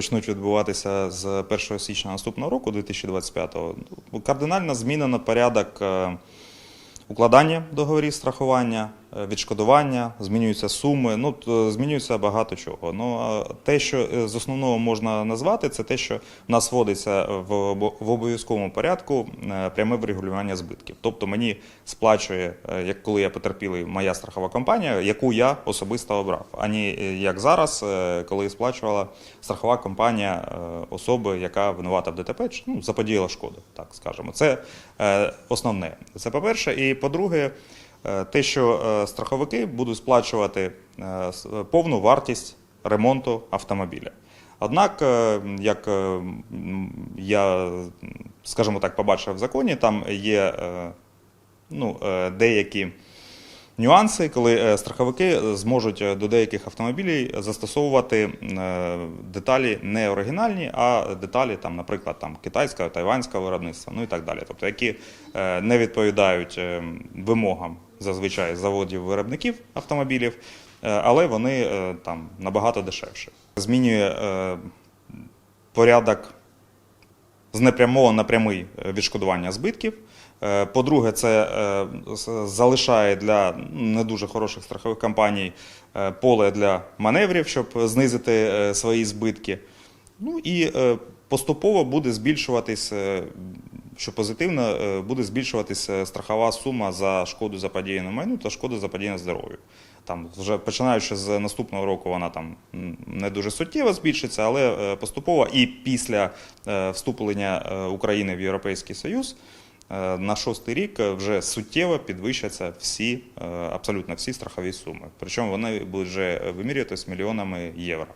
почнуть відбуватися з 1 січня наступного року, 2025-го, кардинально змінено порядок е, укладання договорів страхування, відшкодування, змінюються суми, ну змінюється багато чого. Ну те, що е, з основного можна назвати, це те, що в нас вводиться в, обов'язковому порядку е, пряме врегулювання збитків. Тобто мені сплачує, е, як коли я потерпілий, моя страхова компанія, яку я особисто обрав, ані е, як зараз, е, коли сплачувала страхова компанія е, особи, яка винувата в ДТП, ну, заподіяла шкоду, так скажемо. Це е, основне. Це по-перше. І по-друге, е, те, що е, страховики будуть сплачувати е, повну вартість ремонту автомобіля. Однак, е, як е, я, скажімо так, побачив в законі, там є е, ну, е, деякі нюанси, коли е, страховики зможуть е, до деяких автомобілів застосовувати е, деталі не оригінальні, а деталі, там, наприклад, там, китайського, тайванського виробництва, ну і так далі. Тобто, які е, не відповідають е, вимогам зазвичай заводів-виробників автомобілів, е, але вони е, там набагато дешевші. Змінює е, порядок з непрямого на прямий відшкодування збитків. По-друге, це залишає для не дуже хороших страхових компаній поле для маневрів, щоб знизити свої збитки. Ну і поступово буде збільшуватись, що позитивно, е, буде збільшуватись е, страхова сума за шкоду заподіяну майну та шкоду заподіяну здоров'ю. Там вже починаючи з наступного року вона там не дуже суттєво збільшиться, але е, поступово і після е, вступлення України в Європейський Союз на шостий рік вже суттєво підвищаться всі, абсолютно всі страхові суми. Причому вони будуть вже вимірюватись мільйонами євро.